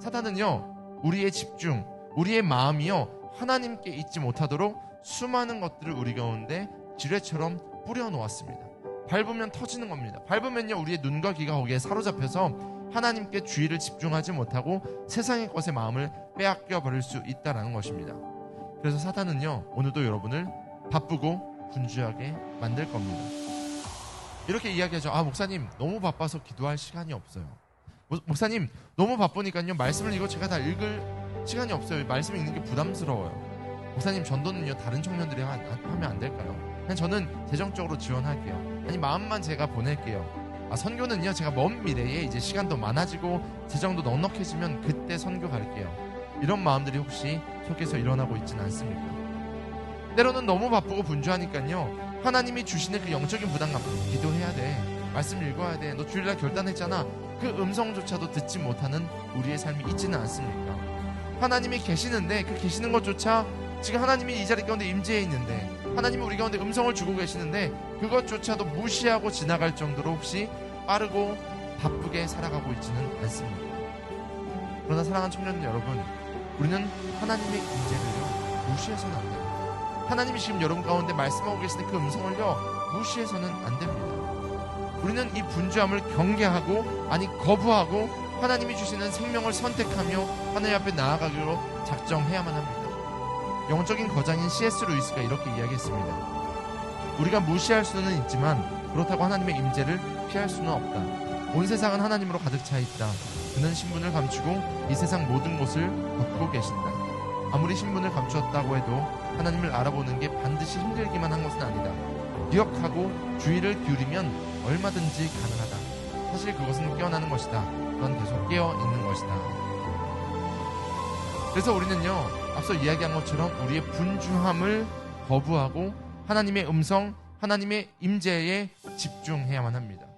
사단은요, 우리의 집중, 우리의 마음이요, 하나님께 있지 못하도록 수많은 것들을 우리 가운데 지뢰처럼 뿌려놓았습니다. 밟으면 터지는 겁니다. 밟으면요, 우리의 눈과 귀가 거기에 사로잡혀서 하나님께 주의를 집중하지 못하고 세상의 것에 마음을 빼앗겨 버릴 수 있다는 것입니다. 그래서 사단은요, 오늘도 여러분을 바쁘고 분주하게 만들 겁니다. 이렇게 이야기하죠. 아, 목사님, 너무 바빠서 기도할 시간이 없어요. 목- 목사님, 너무 바쁘니까요, 말씀을 이거 제가 다 읽을 시간이 없어요. 말씀 읽는 게 부담스러워요. 목사님, 전도는요, 다른 청년들이 하, 하면 안 될까요? 그냥 저는 재정적으로 지원할게요. 아니, 마음만 제가 보낼게요. 아, 선교는요, 제가 먼 미래에 이제 시간도 많아지고 재정도 넉넉해지면 그때 선교 갈게요. 이런 마음들이 혹시 속에서 일어나고 있지는 않습니까? 때로는 너무 바쁘고 분주하니까요. 하나님이 주시는 그 영적인 부담감, 기도해야 돼. 말씀 읽어야 돼. 너 주일날 결단했잖아. 그 음성조차도 듣지 못하는 우리의 삶이 있지는 않습니까? 하나님이 계시는데 그 계시는 것조차 지금 하나님이 이 자리 가운데 임재해 있는데 하나님이 우리 가운데 음성을 주고 계시는데 그것조차도 무시하고 지나갈 정도로 혹시 빠르고 바쁘게 살아가고 있지는 않습니다. 그러나 사랑하는 청년 여러분, 우리는 하나님의 임재를요 무시해서는 안 됩니다. 하나님이 지금 여러분 가운데 말씀하고 계시는 그 음성을요 무시해서는 안 됩니다. 우리는 이 분주함을 경계하고 아니 거부하고 하나님이 주시는 생명을 선택하며 하나님 앞에 나아가기로 작정해야만 합니다. 영적인 거장인 C.S. 루이스가 이렇게 이야기했습니다. 우리가 무시할 수는 있지만 그렇다고 하나님의 임재를 피할 수는 없다. 온 세상은 하나님으로 가득 차 있다. 그는 신분을 감추고 이 세상 모든 곳을 덮고 계신다. 아무리 신분을 감추었다고 해도 하나님을 알아보는 게 반드시 힘들기만 한 것은 아니다. 기억하고 주의를 기울이면 얼마든지 가능하다. 사실 그것은 깨어나는 것이다. 넌 계속 깨어 있는 것이다. 그래서 우리는요, 앞서 이야기한 것처럼 우리의 분주함을 거부하고 하나님의 음성, 하나님의 임재에 집중해야만 합니다.